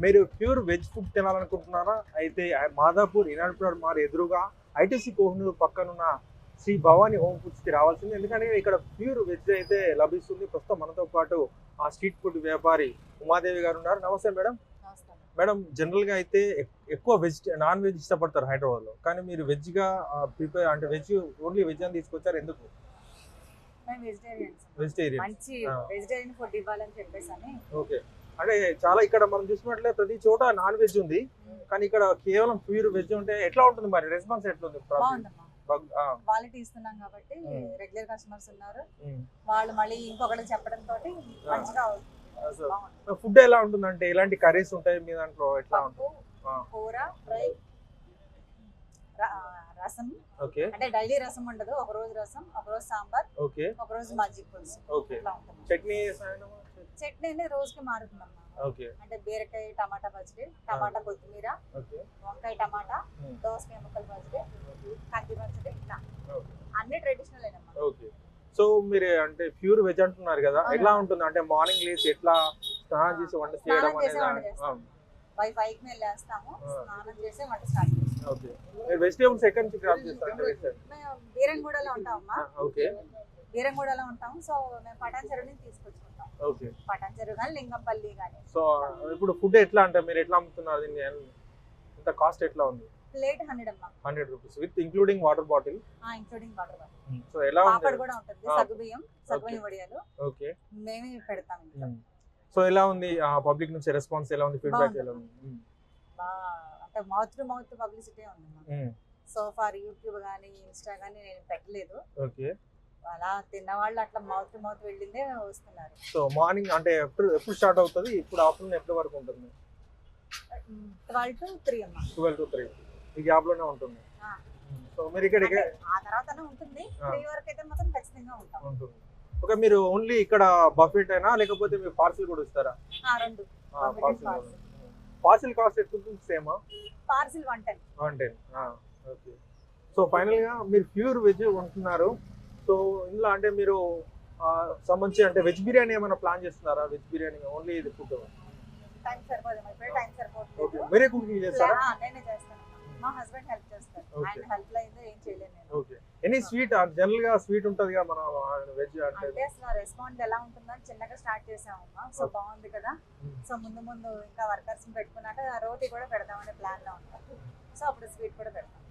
మీరు pure veg food తినాలనుకుంటున్నారా? అయితే మాదాపూర్ ఇనాడ్పూర్ మార్ ఎదురుగా ఐటీసీ కోహినూర్ పక్కనున్న శ్రీ భవానీ హోమ్ ఫుడ్స్కి రావాల్సింది. ఎందుకంటే ఇక్కడ ప్యూర్ వెజ్ అయితే లభిస్తుంది. ప్రస్తుతం మనతో పాటు ఆ స్ట్రీట్ ఫుడ్ వ్యాపారి ఉమాదేవి గారు ఉన్నారు. నమస్తే మేడం. మేడం. జనరల్గా అయితే ఎక్- ఎక్కువ వెజ్ నాన్ వెజ్ ఇష్టపడతారు హైదరాబాద్లో కానీ మీరు వెజ్గా ప్రిపేర్ అంటే వెజ్ ఓన్లీ వెజ్ అని తీసుకొచ్చారు. ఎందుకు? మేము వెజిటేరియన్స్ వెజిటేరియన్ మంచి. వెజిటేరియన్ ఫుడ్ ఇవ్వాలని చెప్పేసి అని ఓకే. అంటే చాలా ఇక్కడ మనం చూసినట్లే ప్రతి చోట నాన్ వెజ్ ఉంది. కానీ ఇక్కడ కేవలం ప్యూర్ వెజ్ ఉంటే ఎట్లా ఉంటుంది మరి? రెస్పాన్స్ ఎట్లా ఉంది క్వాలిటీ ఇస్తున్నాం కాబట్టి. రెగ్యులర్ కస్టమర్స్ ఉన్నారు. ఉమ్. వాళ్ళు మళ్ళీ ఇంకొకరికి చెప్పడం తోటి మంచిగా ఫుడ్ ఎలా ఉంటుంది అంటే ఎలాంటి కర్రీస్ ఉంటాయి మీ దాంట్లో? ఎట్లా ఉంటుంది? కూర ఫ్రై రసం. ఓకే. అంటే డైలీ రసం ఉండదు. ఒక రోజు రసం ఒక రోజు సాంబార్ ఓకే. ఒక రోజు మజ్జిగ పులుసు. చట్నీ చట్నీ అనేది రోజుకి మారుతుందమ్మా. అంటే బీరకాయ టమాటా పచ్చడి టమాటా కొత్తిమీర వంకాయ టమాటా. దోసకాయ ముక్కల పచ్చడి కంది పచ్చడి ఇట్లా. అన్ని ట్రెడిషనల్ ఓకే. సో మీరు అంటే ప్యూర్ వెజ్ అంటున్నారు కదా. ఎట్లా ఉంటుంది? అంటే మార్నింగ్ లేచి ఎట్లా స్నానం చేసి వంట చేయడం అనేది. బై ఫైవ్కి వెళ్ళేస్తాము. స్నానం చేసి వంట స్టార్ట్ చేస్తాం. వెజిటేబుల్స్ ఎక్కడి నుంచి క్రాప్ చేస్తారు? మేము బీరంగూడలో ఉంటామమ్మా. ఓకే. బీరంగూడలో ఉంటాం సో మేము పటాన్ చెరువు నుంచి తీసుకొచ్చుకుంటాం. ఓకే. పటాన్ చెరువు కానీ లింగంపల్లి కానీ సో ఇప్పుడు ఫుడ్ ఎట్లా అంటే మీరు ఎట్లా అమ్ముతున్నారు దీన్ని? ఇంత కాస్ట్ ఎట్లా ఉంది? ప్లేట్ హండ్రెడ్ అమ్మా. Hundred rupees with including water bottle? Including water so ఎలా కూడా ఉంటుంది. సగ్గుబియ్యం సగ్గుబియ్యం వడియాలు. ఓకే. మేమే పెడతాం సో ఎలా ఉంది పబ్లిక్ నుంచి రెస్పాన్స్ ఎలా ఉంది ఫీడ్బ్యాక్. ఎలా ఉంది? అంటే మౌత్ టు మౌత్ పబ్లిసిటీ మ్మ్. సో ఫార్ యూట్యూబ్ కానీ ఇన్స్టా కానీ నేను పెట్టలేదు. ఓకే. అలా తిన్నవాళ్ళు అట్లా మౌత్ టు మౌత్ వెళ్ళిందే వస్తున్నారు. సో మార్నింగ్ అంటే ఎప్పుడు ఎప్పుడు స్టార్ట్ అవుతుంది? ఇప్పుడు ఆఫ్టర్నూన్ ఎప్పటి వరకు ఉంటుంది? ట్వెల్వ్ టు త్రీ అమ్మా. ట్వెల్వ్ టు త్రీ ఈ గ్యాప్లోనే ఉంటుంది. ఆ. సో మీరు ఇక్కడ ఆ తర్వాత ఉంటుంది. ఆ. త్రీ వరకు అయితే మాత్రం ఖచ్చితంగా ఉంటాం. ఉంటుంది. ఓకే మీరు ఓన్లీ ఇక్కడ బఫెట్ అయినా లేకపోతే మీరు పార్సిల్ కూడా ఇస్తారా? పార్సిల్ కాస్ట్ ఎట్లుంటుంది సేమా parcel one ten one ten okay so ఫైనల్గా మీరు ప్యూర్ వెజ్ ఉంటున్నారు సో ఇందులో అంటే మీరు సంబంధించి అంటే వెజ్ బిర్యానీ ఏమైనా ప్లాన్ చేస్తున్నారా? వెజ్ బిర్యానీ ఓన్లీ ఇది ఫుడ్ మీరే కుకింగ్ చేస్తారా? ఆ, నేనే చేస్తాను. మా హస్బెండ్ హెల్ప్ చేస్తారు. హెల్ప్లో అయితే ఏం చేయలేను నేను. ఓకే ఎనీ స్వీట్ జనరల్గా స్వీట్ ఉంటది కదా మన వెజ్ అంటే. అసలు రెస్పాన్స్ ఎలా ఉంటుందని చిన్నగా స్టార్ట్ చేసామమ్మా. సో. బాగుంది కదా. సో ముందు ముందు ఇంకా వర్కర్స్ పెట్టుకున్నాక రోటీ కూడా పెడదామనే ప్లాన్లో ఉంటాం సో అప్పుడు స్వీట్ కూడా పెడతాం.